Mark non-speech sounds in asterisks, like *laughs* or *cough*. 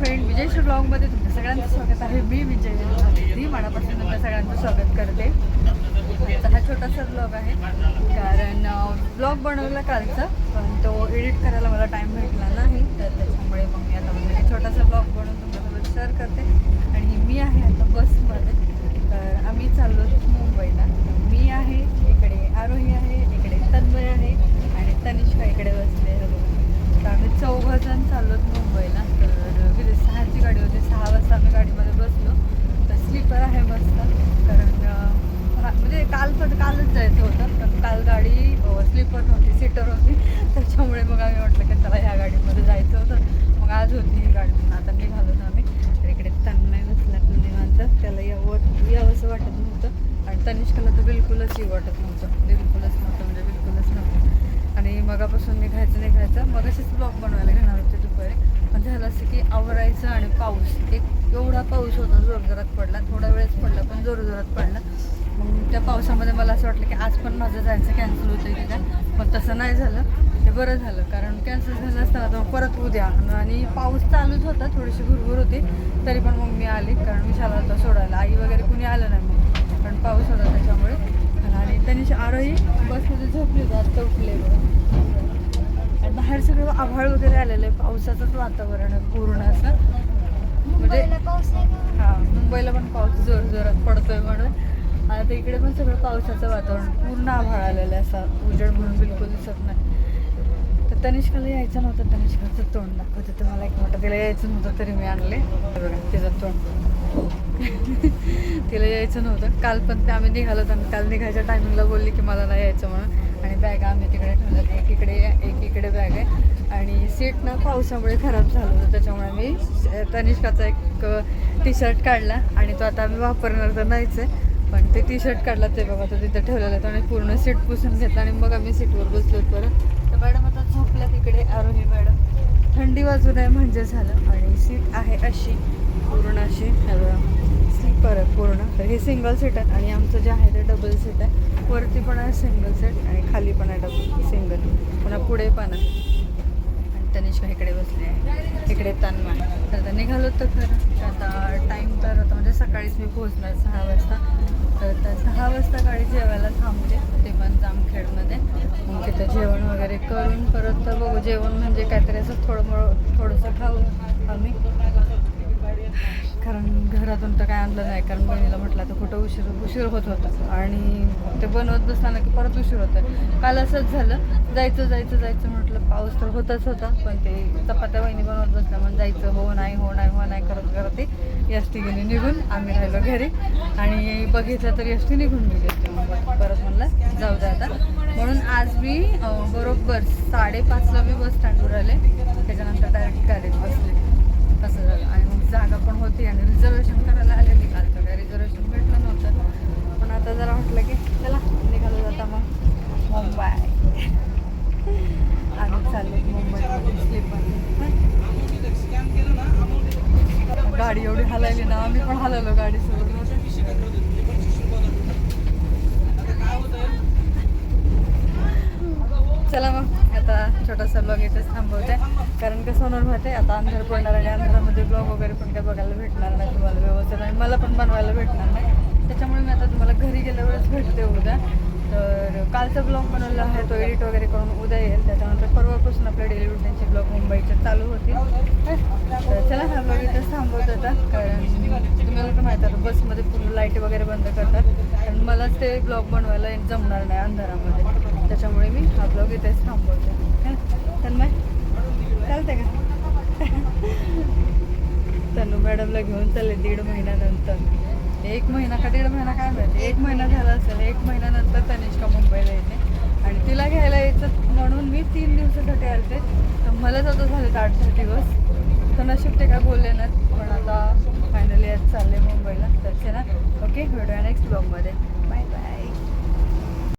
Friend विजयश्री ब्लॉगमध्ये तुमच्या सगळ्यांचं स्वागत आहे. मी विजय अगदी मनापासून तुमच्या सगळ्यांचं स्वागत करते. आता हा छोटासा ब्लॉग आहे. कारण ब्लॉग बनवला कालचा पण तो एडिट करायला मला टाईम भेटला नाही. तर त्याच्यामुळे मग मी आता म्हणजे छोटासा ब्लॉग बनवून तुमच्यासोबत शेअर करते. आणि मी आहे आता बसमध्ये तर आम्ही चाललो मुंबईला. मी आहे इकडे आरोही आहे इकडे तन्मय आहे आणि तनिष्का इकडे बसले आहे बघा. तर आम्ही चौघजण चाललो मुंबईला तर किती सहाची गाडी होती सहा वाजता आम्ही गाडीमध्ये बसलो तर स्लीपर आहे मस्त कारण अं, हा- म्हणजे काल पण जायचं होतं पण काल गाडी स्लीपर नव्हती सीटर होती. त्याच्यामुळे मग आम्ही म्हटलं की चला ह्या गाडीमध्ये जायचं होतं. मग आज होती ही गाडी पण आता निघालो ना आम्ही. तर इकडे तन्मय बसला आपलं निवांत. त्याला यावं यावंसं वाटत नव्हतं. आणि तनिष्काला तर बिलकुलच येऊ वाटत नव्हतं. बिलकुलच नव्हतं म्हणजे बिलकुलच नव्हतं. आणि मगापासून निघायचं निघायचं. मग असेच ब्लॉग बनवायला घेणार होते दुपारी. पण झालं असं की आवरायचं आणि पाऊस. एक एवढा पाऊस होता जोरजोरात पडला. थोडा वेळच पडला पण जोरजोरात पडला. मग त्या पावसामध्ये मला असं वाटलं की आज पण माझं जायचं कॅन्सल होतं की काय पण तसं नाही झालं. ते बरं झालं. कारण कॅन्सल झालं असताना तर परत उद्या. आणि पाऊस चालूच होता. थोडीशी भुरभुर होती. तरी पण मग मी आली. कारण विशाल होता सोडायला. आई वगैरे कुणी आलं नाही मग. कारण पाऊस होता त्याच्यामुळे. आणि त्यांनी आरोही बसमध्ये झोपली होती. आत्ता उठले. आणि बाहेर सगळं आभाळ वगैरे आलेलं आहे. पावसाचंच वातावरण आहे. पूर्ण असं. म्हणजे हा मुंबईला पण पाऊस जोर जोरात पडतोय म्हणून. आता इकडे पण सगळं पावसाचं वातावरण पूर्ण आभाळ आलेलं आहे असं. उजेड म्हणून बिलकुल दिसत नाही. तर तनिष्काला यायचं नव्हतं तनिष्काचं तोंड दाखवत होतं. मला एक मोठं तिला यायचं नव्हतं तरी मी आणले. बघा तिचं तोंड. *laughs* तिला यायचं नव्हतं. काल पण ते आम्ही निघालो होतो काल निघायच्या टायमिंगला बोलली की मला नाही यायचं म्हणून. आणि बॅग आम्ही तिकडे ठेवल्या एक इकडे एक इकडे बॅग आहे. आणि सीट ना पावसामुळे खराब झालं होतं. त्याच्यामुळे आम्ही तनिष्काचा एक टी शर्ट काढला आणि तो आता आम्ही वापरणार तर नाहीच आहे. पण ते टी शर्ट काढला ते बघा तो तिथं ठेवलेला आहे. आणि पूर्ण सीट पुसून घेतला आणि मग आम्ही सीटवर बसलो परत. तर मॅडम आता झोपल्या तिकडे आरोही मॅडम. थंडी वाजू नये म्हणजे झालं आणि सीट आहे अशी पूर्ण अशी स्लीपर आहे पूर्ण. तर हे सिंगल सीट आहे आणि आमचं जे आहे ते डबल सीट आहे. वरती पण आहे सिंगल सीट आणि खाली पण आहे डबल सिंगल पुन्हा पुढे पण आहे. तनिष्का इकडे बसली आहे. इकडे तन्मा तर आता निघालो तर खरं. तर आता टाईम तर आता म्हणजे सकाळीच मी पोहोचणार सहा वाजता. तर आता सहा वाजता गाडी जेवायला थांबते. ते पण जामखेडमध्ये. मग तिथं जेवण वगैरे करून परत तर बघू. जेवण म्हणजे काहीतरी असं थोडं मोळ थोडंसं खाऊ. दुकानातून तर काय आणलं नाही कारण बहिणीला म्हटलं तर कुठं उशीर उशीर होत होता. आणि ते बनवत बसताना की परत उशीर होतं काल असंच झालं. जायचं जायचं जायचं म्हटलं. पाऊस तर होतच होता पण ते चपात्या बहिणी बनवत बसल्या म्हणून जायचं हो नाही हो नाही हो नाही करत करत ते एस टी गेली निघून आम्ही राहिलो घरी. आणि बघितलं तर एस टी निघून गेली होती मग परत म्हणलं जाऊ द्या आता. म्हणून आज मी बरोबर साडेपाचला मी बस स्टँडवर आले. त्याच्यानंतर डायरेक्ट गाडीत बसले. कसं झालं. आणि मग जागा पण होती आणि रिझर्वेशन करायला आलेली काल. तर काय रिझर्वेशन भेटलं नव्हतं. पण आता जरा म्हटलं की चला निघालं जाता मग. मुंबई. आम्ही चाललो मुंबईमध्ये स्लीपर गाडी एवढी हलायली ना आम्ही पण हलायलो गाडीसोबत चला मग आता छोटासा ब्लॉग इथेच थांबवते. कारण कसं होणार माहिती आहे आता अंधार पडणार आणि अंधारामध्ये ब्लॉग वगैरे पण काय बघायला भेटणार नाही तुम्हाला व्यवस्थित. आणि मला पण बनवायला भेटणार नाही. त्याच्यामुळे मी आता तुम्हाला घरी गेल्यावरच भेटते उद्या. तर कालचा ब्लॉग बनवला आहे तो एडिट वगैरे करून उद्या येईल. त्याच्यानंतर परवापासून आपल्या डेली रुटीनचे ब्लॉग मुंबईचे चालू होतील. तर चला हा ब्लॉग इथेच थांबवत होता कारण तुम्हाला पण माहिती आता बसमध्ये पूर्ण लाइट वगैरे बंद करतात. आणि मलाच ते ब्लॉग बनवायला जमणार नाही अंधारामध्ये. त्याच्यामुळे मी हा ब्लॉग इथेच थांबवते. तन्मय. चालते का? तनु मॅडमला घेऊन चालले दीड महिन्यानंतर एक महिना का दीड महिना काय माहिती? एक महिना झाला असेल. एक महिन्यानंतर तनिष्का मुंबईला येते. आणि तिला घ्यायला यायचं म्हणून मी तीन दिवसासाठी आलते तर मलाच आता झाले आठ दहा दिवस. तर नशीब ते काय बोलले ना पण आता फायनली आज चालले मुंबईला. तर ना ओके भेटूया नेक्स्ट ब्लॉगमध्ये बाय बाय